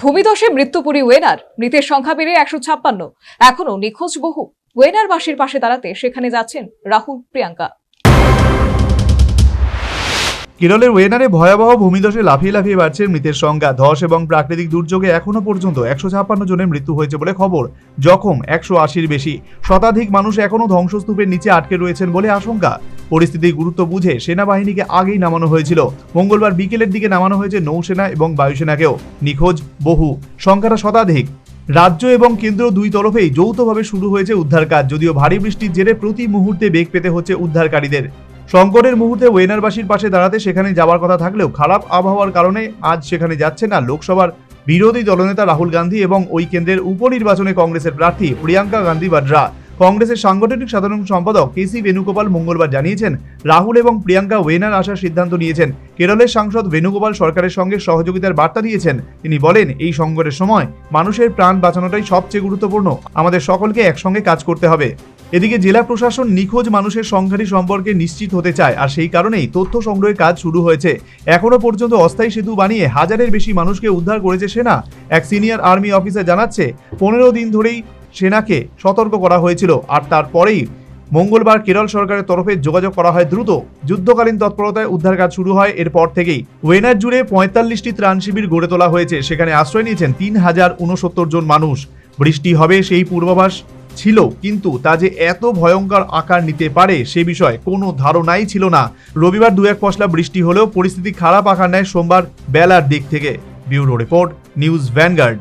ভূমিধসে মৃত্যুপুরী winner. মৃতের সংখ্যা বেড়ে একশো ছাপ্পান্ন। এখনও নিখোঁজ বহু। ওয়েনার বাসীর পাশে দাঁড়াতে সেখানে যাচ্ছেন রাহুল, প্রিয়াঙ্কা। কেরলের ওয়েনারে ভয়াবহ ভূমিধসে লাফিয়ে লাফিয়ে বাড়ছে মৃতের সংখ্যা। ধস এবং প্রাকৃতিক দুর্যোগে এখনও পর্যন্ত একশো ছাপ্পান্ন জনের মৃত্যু হয়েছে বলে খবর। জখম একশো আশির বেশি। শতাধিক মানুষ এখনও ধ্বংসস্তূপের নিচে আটকে রয়েছেন বলে আশঙ্কা। পরিস্থিতির গুরুত্ব বুঝে সেনাবাহিনীকে আগেই নামানো হয়েছিল। মঙ্গলবার বিকেলের দিকে নামানো হয়েছে নৌসেনা এবং বায়ুসেনাকেও। নিখোঁজ বহু। সংখ্যাটা শতাধিক। রাজ্য এবং কেন্দ্র দুই তরফেই যৌথভাবে শুরু হয়েছে উদ্ধার কাজ যদিও ভারী বৃষ্টির জেরে প্রতি মুহূর্তে বেগ পেতে হচ্ছে উদ্ধারকারীদের। সংকটের মুহূর্তে ওয়েনারবাসীর পাশে দাঁড়াতে সেখানে যাওয়ার কথা থাকলেও খারাপ আবহাওয়ার কারণে আজ সেখানে যাচ্ছে না লোকসভার বিরোধী দলনেতা রাহুল গান্ধী এবং ওই কেন্দ্রের উপনির্বাচনে কংগ্রেসের প্রার্থী প্রিয়াঙ্কা গান্ধী বাড্রা। কংগ্রেসের সাংগঠনিক সাধারণ সম্পাদক কে সি বেণুগোপাল মঙ্গলবার জানিয়েছেন, রাহুল এবং প্রিয়াঙ্কা ওয়েনার আসার সিদ্ধান্ত নিয়েছেন। কেরলের সাংসদ বেণুগোপাল সরকারের সঙ্গে সহযোগিতার বার্তা দিয়েছেন। তিনি বলেন, এই সংকটের সময় মানুষের প্রাণ বাঁচানোটাই সবচেয়ে গুরুত্বপূর্ণ। আমাদের সকলকে একসঙ্গে কাজ করতে হবে। এদিকে জেলা প্রশাসন নিখোঁজ মানুষের সংখ্যাটি সম্পর্কে নিশ্চিত হতে চায় আর সেই কারণেই তথ্য সংগ্রহের কাজ শুরু হয়েছে। এখনও পর্যন্ত অস্থায়ী সেতু বানিয়ে হাজারের বেশি মানুষকে উদ্ধার করেছে সেনা। এক সিনিয়র আর্মি অফিসার জানাচ্ছে, পনেরো দিন ধরেই সেনাকে সতর্ক করা হয়েছিল আর তারপরেই মঙ্গলবার কেরল সরকারের তরফে যোগাযোগ করা হয় দ্রুত। যুদ্ধকালীন তৎপরতায় উদ্ধার কাজ শুরু হয়, এরপর থেকেই ওয়েনার জুড়ে পঁয়তাল্লিশটি ত্রাণ শিবির গড়ে তোলা হয়েছে, সেখানে আশ্রয় নিয়েছেন তিন হাজার উনসত্তর জন মানুষ। বৃষ্টি হবে সেই পূর্বাভাস ছিল, কিন্তু তা যে এত ভয়ঙ্কর আকার নিতে পারে সে বিষয়ে কোনো ধারণাই ছিল না। রবিবার দু এক পশলা বৃষ্টি হলেও পরিস্থিতি খারাপ আকার নেয় সোমবার বেলার দিক থেকে। Bureau report, news Vanguard.